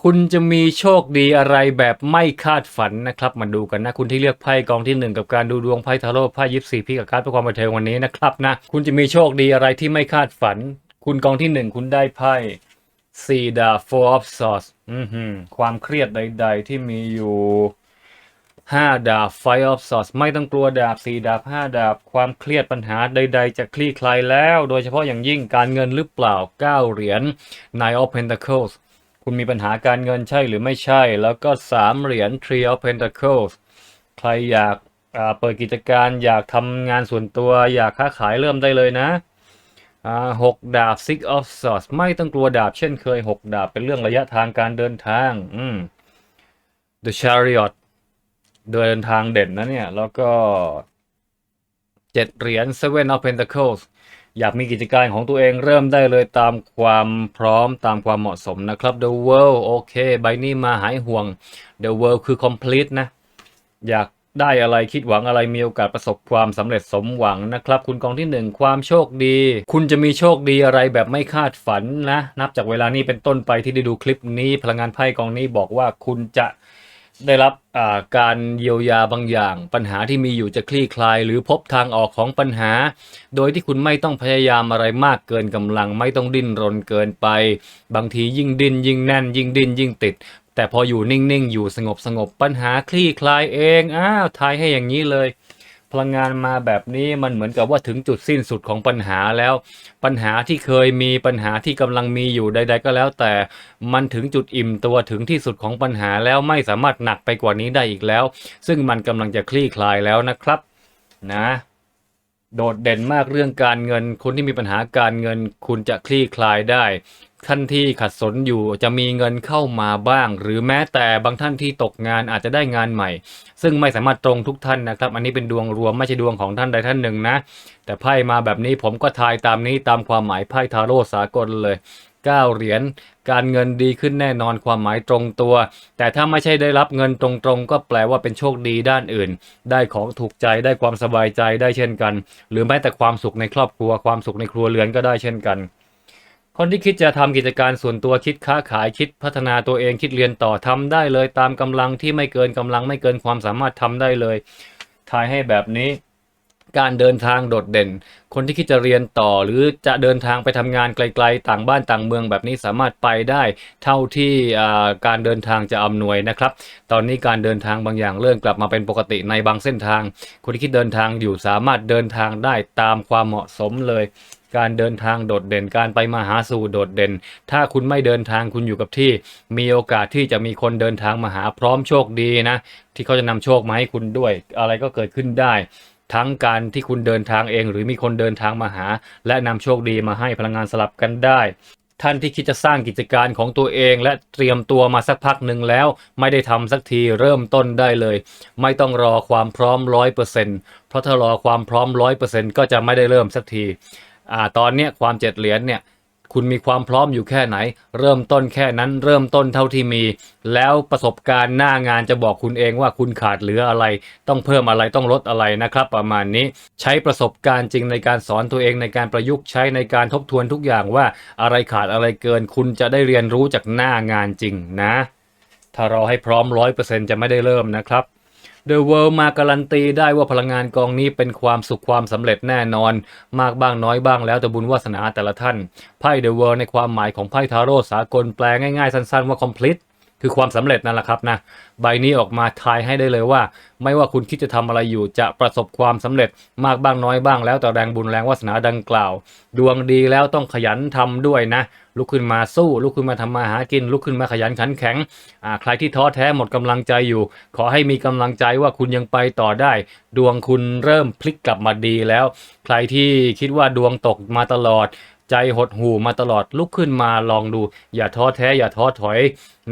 คุณจะมีโชคดีอะไรแบบไม่คาดฝันนะครับ มาดูกันนะ คุณที่เลือกไพ่กองที่หนึ่งกับการดูดวงไพ่ทาโร่ไพ่ยิปซีพี่กับการดเพื่อความบันเทิงวันนี้นะครับนะคุณจะมีโชคดีอะไรที่ไม่คาดฝัน คุณกองที่หนึ่งคุณได้ไพ่สี่ดาบ four of swords อือหือความเครียดใด ๆ ที่มีอยู่ห้าดาบ Five of Swords ไม่ต้องกลัวดาบสี่ดาบห้าดาบ ความเครียดปัญหาใด ๆ จะคลี่คลายแล้ว โดยเฉพาะอย่างยิ่งการเงินหรือเปล่าเก้าเหรียญ Nine of Pentacles คุณมีปัญหาการเงินใช่หรือไม่ใช่ แล้วก็สามเหรียญ Tree of Pentacles ใครอยากเปิดกิจการอยากทำงานส่วนตัวอยากค้าขายเริ่มได้เลยนะหกดาบ Six of Swords ไม่ต้องกลัวดาบเช่นเคยหกดาบเป็นเรื่องระยะทางการเดินทางอืม The Chariot เดินทางเด่นนะเนี่ย แล้วก็เจ็ดเหรียญ Seven of Pentacles อยากมีกิจการของตัวเองเริ่มได้เลยตามความพร้อมตามความเหมาะสมนะครับ The World โอเคใบนี้มาหายห่วง The World คือ complete นะ อยากได้อะไรคิดหวังอะไรมีโอกาสประสบความสำเร็จสมหวังนะครับ คุณกองที่หนึ่งความโชคดี คุณจะมีโชคดีอะไรแบบไม่คาดฝันนะ นับจากเวลานี้เป็นต้นไปที่ได้ดูคลิปนี้ พลังงานไพ่กองนี้บอกว่าคุณจะ ได้รับการเยียวยาบางอย่าง ปัญหาที่มีอยู่จะคลี่คลาย หรือพบทางออกของปัญหา โดยที่คุณไม่ต้องพยายามอะไรมากเกินกำลัง ไม่ต้องดิ้นรนเกินไป บางทียิ่งดิ้นยิ่งแน่น ยิ่งดิ้นยิ่งติด แต่พออยู่นิ่งๆ อยู่สงบสงบปัญหาคลี่คลายเองอ้าวทายให้อย่างนี้เลย พลังงานมาแบบนี้มันเหมือนกับว่าถึงจุดสิ้นสุดของปัญหาแล้ว ปัญหาที่เคยมีปัญหาที่กำลังมีอยู่ใด ๆ ก็แล้ว แต่มันถึงจุดอิ่มตัวถึงที่สุดของปัญหาแล้วไม่สามารถหนักไปกว่านี้ได้อีกแล้ว ซึ่งมันกำลังจะคลี่คลายแล้วนะครับ นะ โดดเด่นมากเรื่องการเงิน คนที่มีปัญหาการเงิน คุณจะคลี่คลายได้ ท่านที่ขัดสนอยู่จะมีเงินเข้ามาบ้าง หรือแม้แต่บางท่านที่ตกงานอาจจะได้งานใหม่ ซึ่งไม่สามารถตรงทุกท่านนะครับ อันนี้เป็นดวงรวมไม่ใช่ดวงของท่านใดท่านหนึ่งนะ แต่ไพ่มาแบบนี้ผมก็ทายตามนี้ตามความหมายไพ่ทาโร่สากลเลยเก้าเหรียญการเงินดีขึ้นแน่นอนความหมายตรงตัว แต่ถ้าไม่ใช่ได้รับเงินตรงๆ ก็แปลว่าเป็นโชคดีด้านอื่น ได้ของถูกใจได้ความสบายใจได้เช่นกัน หรือแม้แต่ความสุขในครอบครัวความสุขในครัวเรือนก็ได้เช่นกัน คนที่คิดจะทำกิจการส่วนตัวคิดค้าขายคิดพัฒนาตัวเองคิดเรียนต่อทำได้เลยตามกำลังที่ไม่เกินกำลังไม่เกินความสามารถทำได้เลยทายให้แบบนี้การเดินทางโดดเด่น คนที่คิดจะเรียนต่อหรือจะเดินทางไปทำงานไกลๆ ต่างบ้านต่างเมืองแบบนี้สามารถไปได้เท่าที่การเดินทางจะอำนวยนะครับ ตอนนี้การเดินทางบางอย่างเริ่มกลับมาเป็นปกติในบางเส้นทาง คนที่คิดเดินทางอยู่สามารถเดินทางได้ตามความเหมาะสมเลย การเดินทางโดดเด่นการไปมาหาสู่โดดเด่น ถ้าคุณไม่เดินทางคุณอยู่กับที่ มีโอกาสที่จะมีคนเดินทางมาหาพร้อมโชคดีนะ ที่เขาจะนำโชคมาให้คุณด้วย อะไรก็เกิดขึ้นได้ ทั้งการที่คุณเดินทางเอง หรือมีคนเดินทางมาหา และนำโชคดีมาให้พลังงานสลับกันได้ท่านที่คิดจะสร้างกิจการของตัวเอง และเตรียมตัวมาสักพักหนึ่งแล้ว ไม่ได้ทำสักทีเริ่มต้นได้เลย ไม่ต้องรอความพร้อมร้อยเปอร์เซ็นต์เพราะถ้ารอความพร้อมร้อยเปอร์เซ็นต์ก็จะไม่ได้เริ่มสักที อ่าตอนเนี้ยความเจ็ดเหรียญเนี่ยคุณมีความพร้อมอยู่แค่ไหน เริ่มต้นแค่นั้นเริ่มต้นเท่าที่มี แล้วประสบการณ์หน้างานจะบอกคุณเองว่าคุณขาดเหลืออะไร ต้องเพิ่มอะไรต้องลดอะไรนะครับ ประมาณนี้ใช้ประสบการณ์จริงในการสอนตัวเองในการประยุกต์ใช้ในการทบทวนทุกอย่างว่าอะไรขาดอะไรเกิน คุณจะได้เรียนรู้จากหน้างานจริงนะ ถ้ารอให้พร้อมร้อยเปอร์เซ็นจะไม่ได้เริ่มนะครับ The World มาการันตีได้ว่าพลังงานกองนี้เป็นความสุขความสำเร็จแน่นอน มากบ้างน้อยบ้างแล้วแต่บุญวาสนาแต่ละท่าน ไพ่ The World ในความหมายของไพ่ทาโร่สากลแปลง่ายๆ สั้นๆว่า complete คือความสำเร็จนั่นแหละครับนะใบนี้ออกมาทายให้ได้เลยว่า ไม่ว่าคุณคิดจะทำอะไรอยู่จะประสบความสำเร็จมากบ้างน้อยบ้างแล้วแต่แรงบุญแรงวาสนาดังกล่าว ดวงดีแล้วต้องขยันทำด้วยนะ ลุกขึ้นมาสู้ ลุกขึ้นมาทำมาหากิน ลุกขึ้นมาขยันขันแข็งอ่าใครที่ท้อแท้หมดกำลังใจอยู่ ขอให้มีกำลังใจว่าคุณยังไปต่อได้ ดวงคุณเริ่มพลิกกลับมาดีแล้ว ใครที่คิดว่าดวงตกมาตลอดใจหดหู่มาตลอดลุกขึ้นมาลองดู อย่าท้อแท้อย่าท้อถอย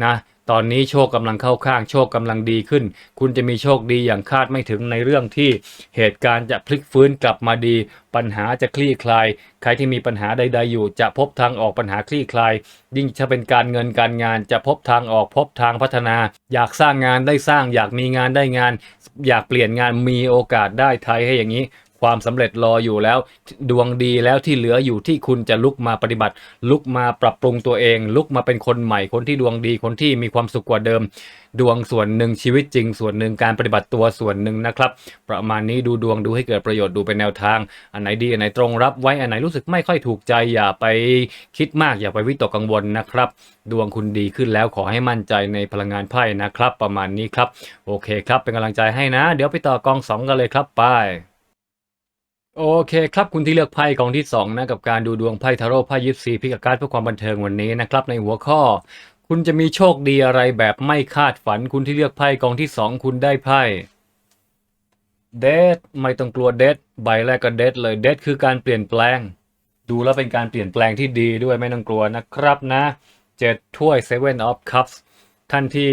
นะ ตอนนี้โชคกำลังเข้าข้างโชคกำลังดีขึ้น คุณจะมีโชคดีอย่างคาดไม่ถึงในเรื่องที่เหตุการณ์จะพลิกฟื้นกลับมาดี ปัญหาจะคลี่คลาย ใครที่มีปัญหาใด ๆ อยู่ จะพบทางออกปัญหาคลี่คลาย ยิ่งถ้าเป็นการเงินการงาน จะพบทางออกพบทางพัฒนา อยากสร้างงานได้สร้างอยากมีงานได้งาน อยากเปลี่ยนงานมีโอกาสได้ไทยให้อย่างนี้ ความสำเร็จรออยู่แล้ว ดวงดีแล้วที่เหลืออยู่ที่คุณจะลุกมาปฏิบัติ ลุกมาปรับปรุงตัวเอง ลุกมาเป็นคนใหม่คนที่ดวงดีคนที่มีความสุขกว่าเดิม ดวงส่วนหนึ่งชีวิตจริง ส่วนหนึ่งการปฏิบัติตัวส่วนหนึ่งนะครับ ประมาณนี้ดูดวงดูให้เกิดประโยชน์ดูเป็นแนวทาง อันไหนดีอันไหนตรงรับไว้อันไหนรู้สึกไม่ค่อยถูกใจอย่าไปคิดมากอย่าไปวิตกกังวลนะครับ ดวงคุณดีขึ้นแล้วขอให้มั่นใจในพลังงานไพ่นะครับ ประมาณนี้ครับ โอเคครับเป็นกำลังใจให้นะ เดี๋ยวไปต่อกองสองกันเลยครับไป โอเคครับคุณที่เลือกไพ่กองที่สองนะกับการดูดวงไพ่ทาโร่ไพ่ยิปซีพิกการดเพื่อความบันเทิงวันนี้นะครับในหัวข้อ คุณจะมีโชคดีอะไรแบบไม่คาดฝัน คุณที่เลือกไพ่กองที่สองคุณได้ไพ่เดดไม่ต้องกลัวเดดใบแรกก็เดดเลยเดดคือการเปลี่ยนแปลง ดูแล้วเป็นการเปลี่ยนแปลงที่ดีด้วยไม่ต้องกลัวนะครับนะเจ็ดถ้วย Seven of Cups ท่านที่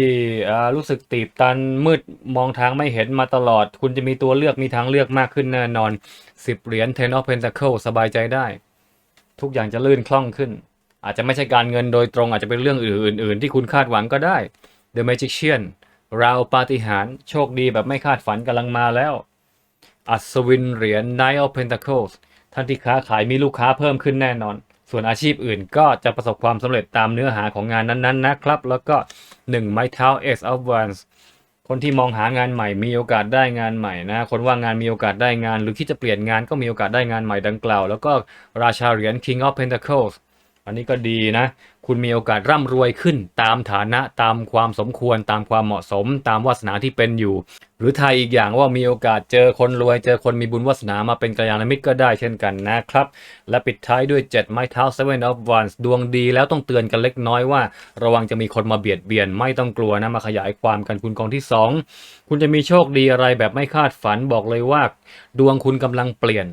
รู้สึกตีบตันมืดมองทางไม่เห็นมาตลอด คุณจะมีตัวเลือกมีทางเลือกมากขึ้นแน่นอนสิบเหรียญ Ten of Pentacles สบายใจได้ ทุกอย่างจะลื่นคล่องขึ้น อาจจะไม่ใช่การเงินโดยตรงอาจจะเป็นเรื่องอื่น ๆ ที่คุณคาดหวังก็ได้ The Magician ราวปาฏิหาริย์โชคดีแบบไม่คาดฝันกำลังมาแล้ว อัศวินเหรียญ Nine of Pentacles ท่านที่ค้าขายมีลูกค้าเพิ่มขึ้นแน่นอน ส่วนอาชีพอื่นก็จะประสบความสำเร็จตามเนื้อหาของงานนั้น ๆ นะครับ แล้วก็ 1ไม้เท้า Ace of Wands คนที่มองหางานใหม่มีโอกาสได้งานใหม่นะ คนว่างงานมีโอกาสได้งาน หรือคิดจะเปลี่ยนงานก็มีโอกาสได้งานใหม่ดังกล่าว แล้วก็ราชาเหรียญ King of Pentacles อันนี้ก็ดีนะ คุณมีโอกาสร่ำรวยขึ้นตามฐานะตามความสมควรตามความเหมาะสม ตามวาสนาที่เป็นอยู่ หรือไทยอีกอย่างว่ามีโอกาสเจอคนรวย เจอคนมีบุญวาสนามาเป็นกัลยาณมิตรก็ได้เช่นกันนะครับ และปิดท้ายด้วย 7 ไม้เท้า Seven of Wands ดวงดีแล้วต้องเตือนกันเล็กน้อยว่า ระวังจะมีคนมาเบียดเบียนไม่ต้องกลัวนะมาขยายความกันคุณกองที่ 2 คุณจะมีโชคดีอะไรแบบไม่คาดฝันบอกเลยว่า ดวงคุณกำลังเปลี่ยน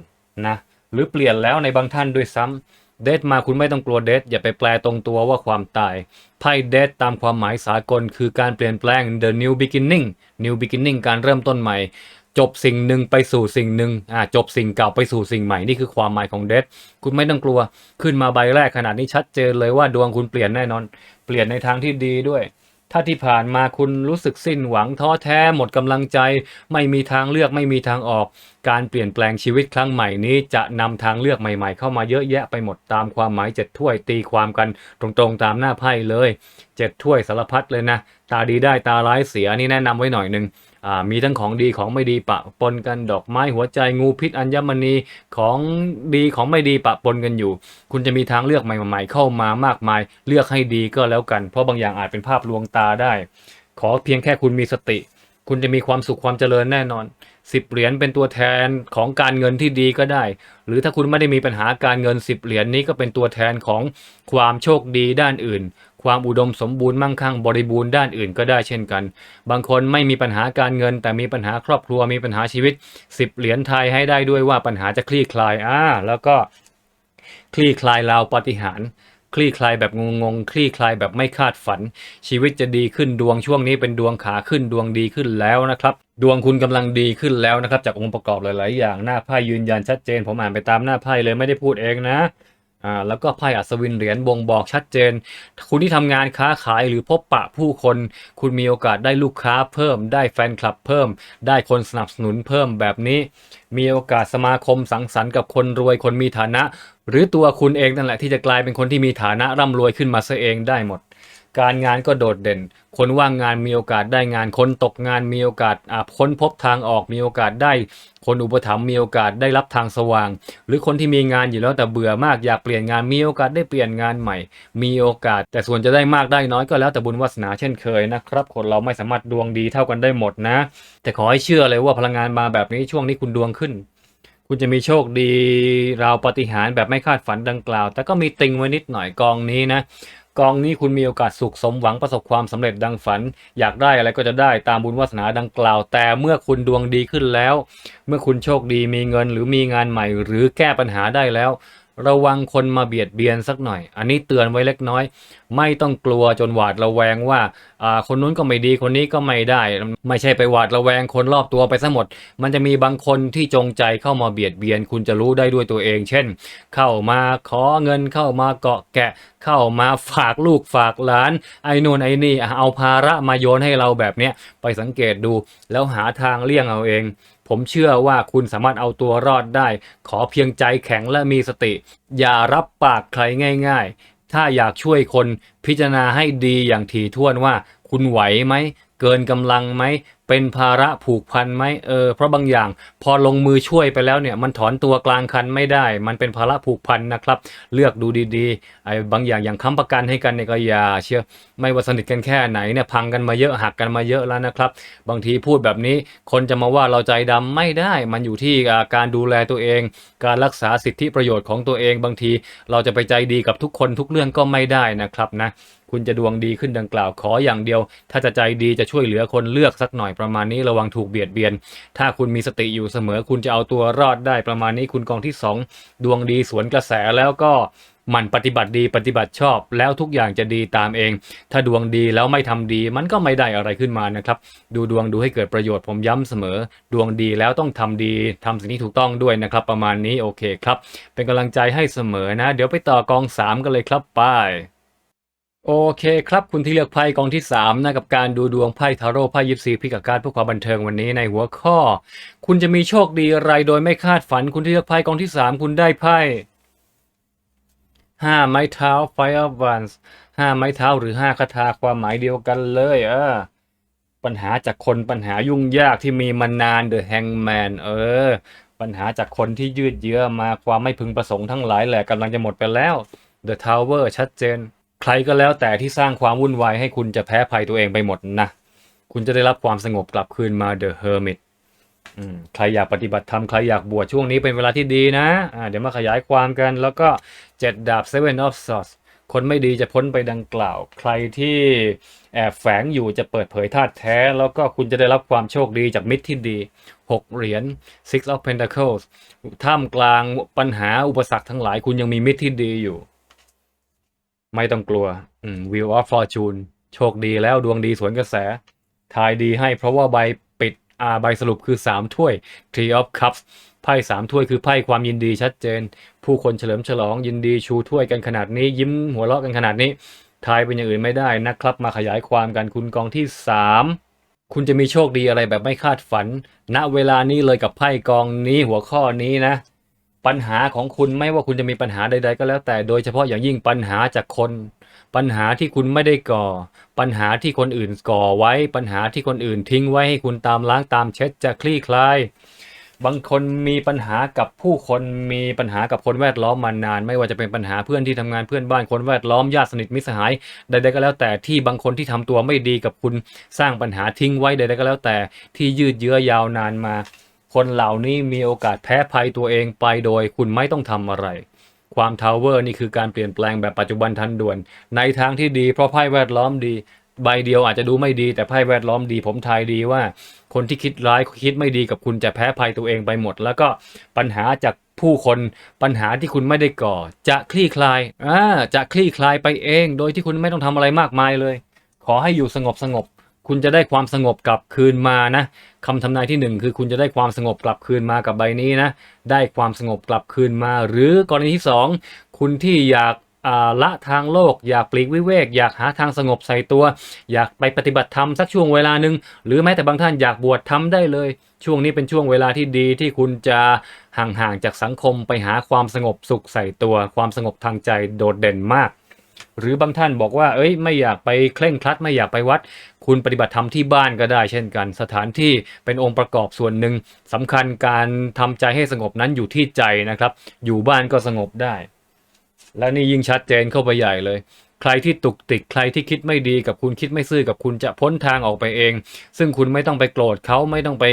นะหรือเปลี่ยนแล้วในบางท่านด้วยซ้ำ เดทมาคุณไม่ต้องกลัวเดทอย่าไปแปลตรงตัวว่าความตายไพ่เดทตามความหมายสากลคือการเปลี่ยนแปลง the new beginning new beginning การเริ่มต้นใหม่ จบสิ่งหนึ่งไปสู่สิ่งหนึ่งอ่าจบสิ่งเก่าไปสู่สิ่งใหม่นี่คือความหมายของเดทคุณไม่ต้องกลัวขึ้นมาใบแรกขนาดนี้ชัดเจนเลยว่าดวงคุณเปลี่ยนแน่นอน เปลี่ยนในทางที่ดีด้วย ถ้าที่ผ่านมาคุณรู้สึกสิ้นหวังท้อแท้หมดกำลังใจ ไม่มีทางเลือกไม่มีทางออก การเปลี่ยนแปลงชีวิตครั้งใหม่นี้ จะนำทางเลือกใหม่ๆ เข้ามาเยอะแยะไปหมดตามความหมายเจ็ดถ้วยตีความกันตรงๆตามหน้าไพ่เลยเจ็ดถ้วยสารพัดเลยนะ ตาดีได้ตาร้ายเสียนี่แนะนำไว้หน่อยหนึ่งมีทั้งของดีของไม่ดีปะปนกันดอกไม้หัวใจงูพิษอัญมณีของดีของไม่ดีปะปนกันอยู่ คุณจะมีทางเลือกใหม่ๆเข้ามามากมาย เลือกให้ดีก็แล้วกัน เพราะบางอย่างอาจเป็นภาพลวงตาได้ ขอเพียงแค่คุณมีสติ คุณจะมีความสุขความเจริญแน่นอนสิบเหรียญเป็นตัวแทนของการเงินที่ดีก็ได้ หรือถ้าคุณไม่ได้มีปัญหาการเงินสิบเหรียญนี้ก็เป็นตัวแทนของความโชคดีด้านอื่น ความอุดมสมบูรณ์มั่งคั่งบริบูรณ์ด้านอื่นก็ได้เช่นกัน บางคนไม่มีปัญหาการเงิน แต่มีปัญหาครอบครัวมีปัญหาชีวิตสิบเหรียญไทยให้ได้ด้วยว่าปัญหาจะคลี่คลายอ่าแล้วก็คลี่คลายราวปฏิหารคลี่คลายแบบงงๆ คลี่คลายแบบไม่คาดฝัน ชีวิตจะดีขึ้นดวงช่วงนี้เป็นดวงขาขึ้นดวงดีขึ้นแล้วนะครับ ดวงคุณกำลังดีขึ้นแล้วนะครับ จากองค์ประกอบหลาย ๆ อย่างหน้าไพ่ยืนยันชัดเจน ผมอ่านไปตามหน้าไพ่เลยไม่ได้พูดเองนะ อ่าแล้วก็ไพ่อัศวินเหรียญบ่งบอกชัดเจน คุณที่ทำงานค้าขายหรือพบปะผู้คน คุณมีโอกาสได้ลูกค้าเพิ่ม ได้แฟนคลับเพิ่ม ได้คนสนับสนุนเพิ่มแบบนี้ มีโอกาสสมาคมสังสรรค์กับคนรวยคนมีฐานะ หรือตัวคุณเองนั่นแหละที่จะกลายเป็นคนที่มีฐานะร่ำรวยขึ้นมาซะเองได้หมด การงานก็โดดเด่น คนว่างงานมีโอกาสได้งาน คนตกงานมีโอกาสค้นพบทางออกมีโอกาสได้ คนอุปถัมภ์มีโอกาสได้รับทางสว่าง หรือคนที่มีงานอยู่แล้วแต่เบื่อมากอยากเปลี่ยนงานมีโอกาสได้เปลี่ยนงานใหม่ มีโอกาส แต่ส่วนจะได้มากได้น้อยก็แล้วแต่บุญวาสนาเช่นเคยนะครับ คนเราไม่สามารถดวงดีเท่ากันได้หมดนะ แต่ขอให้เชื่อเลยว่าพลังงานมาแบบนี้ช่วงนี้คุณดวงขึ้นคุณจะมีโชคดีราวปฏิหารแบบไม่คาดฝันดังกล่าว แต่ก็มีติงไว้นิดหน่อยกองนี้นะ กองนี้คุณมีโอกาสสุขสมหวังประสบความสำเร็จดังฝัน อยากได้อะไรก็จะได้ตามบุญวาสนาดังกล่าว แต่เมื่อคุณดวงดีขึ้นแล้ว เมื่อคุณโชคดีมีเงินหรือมีงานใหม่ หรือแก้ปัญหาได้แล้ว ระวังคนมาเบียดเบียนสักหน่อย อันนี้เตือนไว้เล็กน้อย ไม่ต้องกลัวจนหวาดระแวงว่าคนนู้นก็ไม่ดีคนนี้ก็ไม่ได้ ไม่ใช่ไปหวาดระแวงคนรอบตัวไปซะหมด มันจะมีบางคนที่จงใจเข้ามาเบียดเบียน คุณจะรู้ได้ด้วยตัวเอง เช่น เข้ามาขอเงินเข้ามาเกาะแกะ เข้ามาฝากลูกฝากหลาน ไอ้นู่นไอ้นี่เอาภาระมาโยนให้เราแบบเนี้ยไปสังเกตดูแล้วหาทางเลี่ยงเอาเอง ผมเชื่อว่าคุณสามารถเอาตัวรอดได้ ขอเพียงใจแข็งและมีสติ อย่ารับปากใครง่าย ๆ ถ้าอยากช่วยคนพิจารณาให้ดีอย่างถี่ถ้วนว่า คุณไหวไหม เกินกำลังไหม เป็นภาระผูกพันไหมเออเพราะบางอย่าง พอลงมือช่วยไปแล้วเนี่ย มันถอนตัวกลางคันไม่ได้ มันเป็นภาระผูกพันนะครับ เลือกดูดีๆไอ้บางอย่างอย่างค้ำประกันให้กันเนี่ยก็อย่าเชื่อไม่ว่าสนิทกันแค่ไหนเนี่ยพังกันมาเยอะหักกันมาเยอะแล้วนะครับ บางทีพูดแบบนี้คนจะมาว่าเราใจดำไม่ได้ มันอยู่ที่การดูแลตัวเอง การรักษาสิทธิประโยชน์ของตัวเองบางทีเราจะไปใจดีกับทุกคนทุกเรื่องก็ไม่ได้นะครับนะคุณจะดวงดีขึ้นดังกล่าวขออย่างเดียว ถ้าจะใจดีจะช่วยเหลือคนเลือกสักหน่อยประมาณนี้ระวังถูกเบียดเบียน ถ้าคุณมีสติอยู่เสมอ คุณจะเอาตัวรอดได้ประมาณนี้คุณกองที่สองดวงดีสวนกระแสแล้วก็ มันปฏิบัติดีปฏิบัติชอบ แล้วทุกอย่างจะดีตามเอง ถ้าดวงดีแล้วไม่ทำดี มันก็ไม่ได้อะไรขึ้นมานะครับ ดูดวงดูให้เกิดประโยชน์ผมย้ำเสมอ ดวงดีแล้วต้องทำดีทำสิ่งที่ถูกต้องด้วยนะครับ ประมาณนี้โอเคครับ เป็นกำลังใจให้เสมอนะ เดี๋ยวไปต่อกองสามกันเลยครับไปโอเคครับคุณที่เลือกไพ่กองที่3นะกับการดูดวงไพ่ทาโร่ไพ่ยิปซีพิกบการเพื่อความบันเทิงวันนี้ในหัวข้อ คุณจะมีโชคดีอะไรโดยไม่คาดฝัน คุณที่เลือกไพ่กองที่ 3 คุณได้ไพ่ ห้าไม้เท้า Fire Wands ห้าไม้เท้าหรือห้าคาถาความหมายเดียวกันเลยเออปัญหาจากคนปัญหายุ่งยากที่มีมานาน The Hangman เออ ปัญหาจากคนที่ยืดเยื้อมาความไม่พึงประสงค์ทั้งหลายแหละกำลังจะหมดไปแล้ว The Tower ชัดเจน ใครก็แล้วแต่ที่สร้างความวุ่นวายให้คุณจะแพ้ภัยตัวเองไปหมดนะ คุณจะได้รับความสงบกลับคืนมา The Hermit ใครอยากปฏิบัติธรรมใครอยากบวชช่วงนี้เป็นเวลาที่ดีนะอ่าเดี๋ยวมาขยายความกัน แล้วก็เจ็ดดาบ Seven of Swords คนไม่ดีจะพ้นไปดังกล่าว ใครที่แอบแฝงอยู่จะเปิดเผยธาตุแท้ แล้วก็คุณจะได้รับความโชคดีจากมิตรที่ดีหกเหรียญ Six of Pentacles ท่ามกลางปัญหาอุปสรรคทั้งหลายคุณยังมีมิตรที่ดีอยู่ ไม่ต้องกลัวอืม Wheel of Fortune โชคดีแล้วดวงดีสวนกระแส ทายดีให้เพราะว่าใบ อ่าใบสรุปคือ 3 ถ้วย Three of Cups ไพ่สามถ้วยคือไพ่ความยินดีชัดเจน ผู้คนเฉลิมฉลองยินดีชูถ้วยกันขนาดนี้ยิ้มหัวเราะกันขนาดนี้ทายเป็นอย่างอื่นไม่ได้นะครับ มาขยายความกันคุณกองที่ 3 คุณจะมีโชคดีอะไรแบบไม่คาดฝัน ณเวลานี้เลยกับไพ่กองนี้หัวข้อนี้นะ ปัญหาของคุณไม่ว่าคุณจะมีปัญหาใด ๆ ก็แล้วแต่โดยเฉพาะอย่างยิ่งปัญหาจากคน ปัญหาที่คุณไม่ได้ก่อ ปัญหาที่คนอื่นก่อไว้ ปัญหาที่คนอื่นทิ้งไว้ให้คุณตามล้างตามเช็ดจะคลี่คลาย บางคนมีปัญหากับผู้คนมีปัญหากับคนแวดล้อมมานาน ไม่ว่าจะเป็นปัญหาเพื่อนที่ทำงานเพื่อนบ้านคนแวดล้อมญาติสนิทมิตรสหายใดๆก็แล้วแต่ที่บางคนที่ทำตัวไม่ดีกับคุณสร้างปัญหาทิ้งไว้ใดๆก็แล้วแต่ที่ยืดเยื้อยาวนานมา คนเหล่านี้มีโอกาสแพ้ภัยตัวเองไปโดย คุณไม่ต้องทำอะไร ความทาวเวอร์นี่คือการเปลี่ยนแปลงแบบปัจจุบันทันด่วน ในทางที่ดีเพราะไพ่แวดล้อมดี ใบเดียวอาจจะดูไม่ดีแต่ไพ่แวดล้อมดี ผมทายดีว่า คนที่คิดร้ายคิดไม่ดีกับคุณจะแพ้ภัยตัวเองไปหมด แล้วก็ปัญหาจากผู้คนปัญหาที่คุณไม่ได้ก่อ จะคลี่คลายอ่าจะคลี่คลายไปเอง โดยที่คุณไม่ต้องทำอะไรมากมายเลย ขอให้อยู่สงบสงบ คุณจะได้ความสงบกลับคืนมานะคำทำนายที่หนึ่งคือคุณจะได้ความสงบกลับคืนมากับใบนี้นะ ได้ความสงบกลับคืนมา หรือกรณีที่สองคุณที่อยากละทางโลกอยากปลีกวิเวก อยากหาทางสงบใส่ตัว อยากไปปฏิบัติธรรมสักช่วงเวลาหนึ่งหรือแม้แต่บางท่านอยากบวชทำได้เลย ช่วงนี้เป็นช่วงเวลาที่ดีที่คุณจะห่างๆจากสังคมไปหาความสงบสุขใส่ตัว ความสงบทางใจโดดเด่นมาก หรือบางท่านบอกว่าเอ้ยไม่อยากไปเคร่งครัดไม่อยากไปวัด คุณปฏิบัติธรรมที่บ้านก็ได้ เช่นกัน สถานที่เป็นองค์ประกอบส่วนหนึ่งสำคัญการทำใจให้สงบนั้นอยู่ที่ใจนะครับ อยู่บ้านก็สงบได้ และนี่ยิ่งชัดเจนเข้าไปใหญ่เลยใครที่ตุกติกใครที่คิดไม่ดีกับคุณคิดไม่ซื่อกับคุณจะพ้นทางออกไปเอง ซึ่งคุณไม่ต้องไปโกรธเขาไม่ต้องไป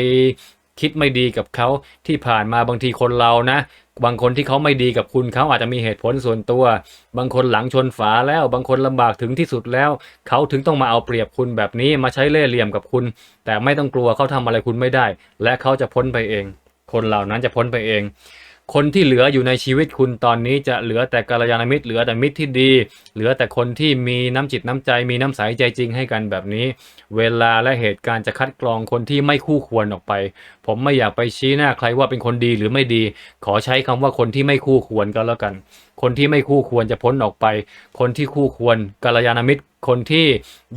คิดไม่ดีกับเขาที่ผ่านมาบางทีคนเรานะ บางคนที่เขาไม่ดีกับคุณเขาอาจจะมีเหตุผลส่วนตัว บางคนหลังชนฝาแล้ว บางคนลำบากถึงที่สุดแล้ว เขาถึงต้องมาเอาเปรียบคุณแบบนี้มาใช้เล่ห์เหลี่ยมกับคุณ แต่ไม่ต้องกลัวเขาทำอะไรคุณไม่ได้ และเขาจะพ้นไปเอง คนเหล่านั้นจะพ้นไปเอง คนที่เหลืออยู่ในชีวิตคุณตอนนี้จะเหลือแต่กัลยาณมิตรเหลือแต่มิตรที่ดี เหลือแต่คนที่มีน้ำจิตน้ำใจมีน้ำใสใจจริงให้กันแบบนี้ เวลาและเหตุการณ์จะคัดกรองคนที่ไม่คู่ควรออกไป ผมไม่อยากไปชี้หน้าใครว่าเป็นคนดีหรือไม่ดี ขอใช้คำว่าคนที่ไม่คู่ควรก็แล้วกัน คนที่ไม่คู่ควรจะพ้นออกไป คนที่คู่ควรกัลยาณมิตร คนที่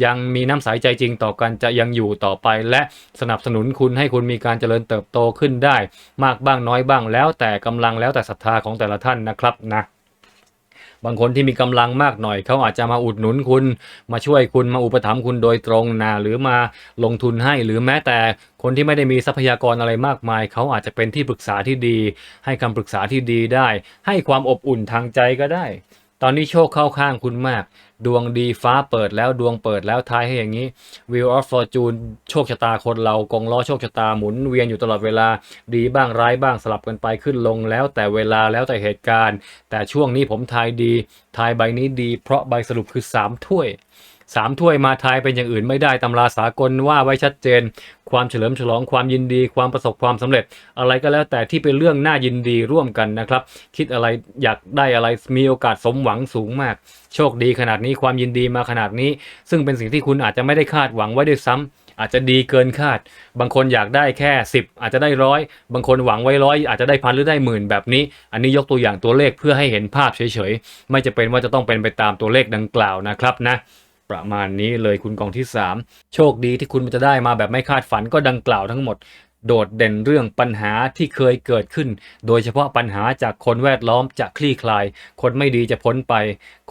ยังมีน้ำใสใจจริงต่อกันจะยังอยู่ต่อไป และสนับสนุนคุณให้คุณมีการเจริญเติบโตขึ้นได้ มากบ้างน้อยบ้าง แล้วแต่กำลังแล้วแต่ศรัทธาของแต่ละท่านนะครับนะบางคนที่มีกำลังมากหน่อยเขาอาจจะมาอุดหนุนคุณ มาช่วยคุณมาอุปถัมภ์คุณโดยตรงนะหรือมาลงทุนให้หรือแม้แต่คนที่ไม่ได้มีทรัพยากรอะไรมากมาย เขาอาจจะเป็นที่ปรึกษาที่ดี ให้คำปรึกษาที่ดีได้ ให้ความอบอุ่นทางใจก็ได้ ตอนนี้โชคเข้าข้างคุณมาก ดวงดีฟ้าเปิดแล้วดวงเปิดแล้วทายให้อย่างนี้ Wheel of Fortune โชคชะตาคนเรากงล้อโชคชะตาหมุนเวียนอยู่ตลอดเวลา ดีบ้างร้ายบ้างสลับกันไปขึ้นลงแล้วแต่เวลาแล้วแต่เหตุการณ์ แต่ช่วงนี้ผมทายดี ทายใบนี้ดี เพราะใบสรุปคือ 3 ถ้วย สามถ้วยมาทายเป็นอย่างอื่นไม่ได้ตำราสากลว่าไว้ชัดเจน ความเฉลิมฉลองความยินดี ความประสบความสำเร็จ อะไรก็แล้วแต่ที่เป็นเรื่องน่ายินดีร่วมกันนะครับ คิดอะไรอยากได้อะไรมีโอกาสสมหวังสูงมาก โชคดีขนาดนี้ความยินดีมาขนาดนี้ ซึ่งเป็นสิ่งที่คุณอาจจะไม่ได้คาดหวังไว้ด้วยซ้ำอาจจะดีเกินคาด บางคนอยากได้แค่ 10 อาจจะได้ร้อยบางคนหวังไว้ร้อยอาจจะได้พันหรือได้หมื่นแบบนี้ อันนี้ยกตัวอย่างตัวเลขเพื่อให้เห็นภาพเฉยๆไม่จะเป็นว่าจะต้องเป็นไปตามตัวเลขดังกล่าวนะครับนะ ประมาณนี้เลยคุณกองที่ 3 โชคดีที่คุณจะได้มาแบบไม่คาดฝันก็ดังกล่าวทั้งหมด โดดเด่นเรื่องปัญหาที่เคยเกิดขึ้น โดยเฉพาะปัญหาจากคนแวดล้อมจะคลี่คลาย คนไม่ดีจะพ้นไป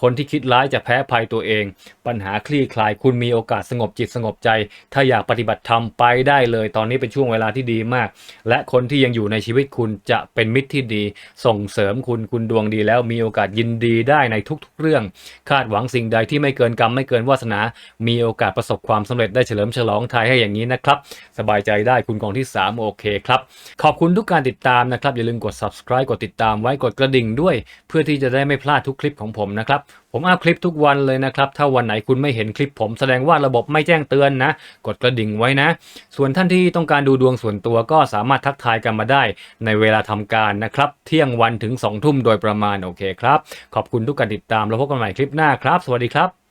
คนที่คิดร้ายจะแพ้ภัยตัวเอง ปัญหาคลี่คลาย คุณมีโอกาสสงบจิตสงบใจ ถ้าอยากปฏิบัติธรรมไปได้เลย ตอนนี้เป็นช่วงเวลาที่ดีมาก และคนที่ยังอยู่ในชีวิตคุณจะเป็นมิตรที่ดี ส่งเสริมคุณคุณดวงดีแล้วมีโอกาสยินดีได้ในทุกๆ เรื่อง คาดหวังสิ่งใดที่ไม่เกินกรรมไม่เกินวาสนา มีโอกาสประสบความสำเร็จได้เฉลิมฉลองไทยให้อย่างนี้นะครับ สบายใจได้คุณกองที่3 โอเคครับ ขอบคุณทุกการติดตามนะครับ อย่าลืมกด subscribe กดติดตามไว้กดกระดิ่งด้วย เพื่อที่จะได้ไม่พลาดทุกคลิปของผมนะครับ ผมอัพคลิปทุกวันเลยนะครับ ถ้าวันไหนคุณไม่เห็นคลิปผมแสดงว่าระบบไม่แจ้งเตือนนะ กดกระดิ่งไว้นะ ส่วนท่านที่ต้องการดูดวงส่วนตัวก็สามารถทักทายกันมาได้ ในเวลาทำการนะครับ เที่ยงวันถึง2ทุ่มโดยประมาณโอเคครับ ขอบคุณทุกการติดตามแล้วพบกันใหม่คลิปหน้าครับ สวัสดีครับ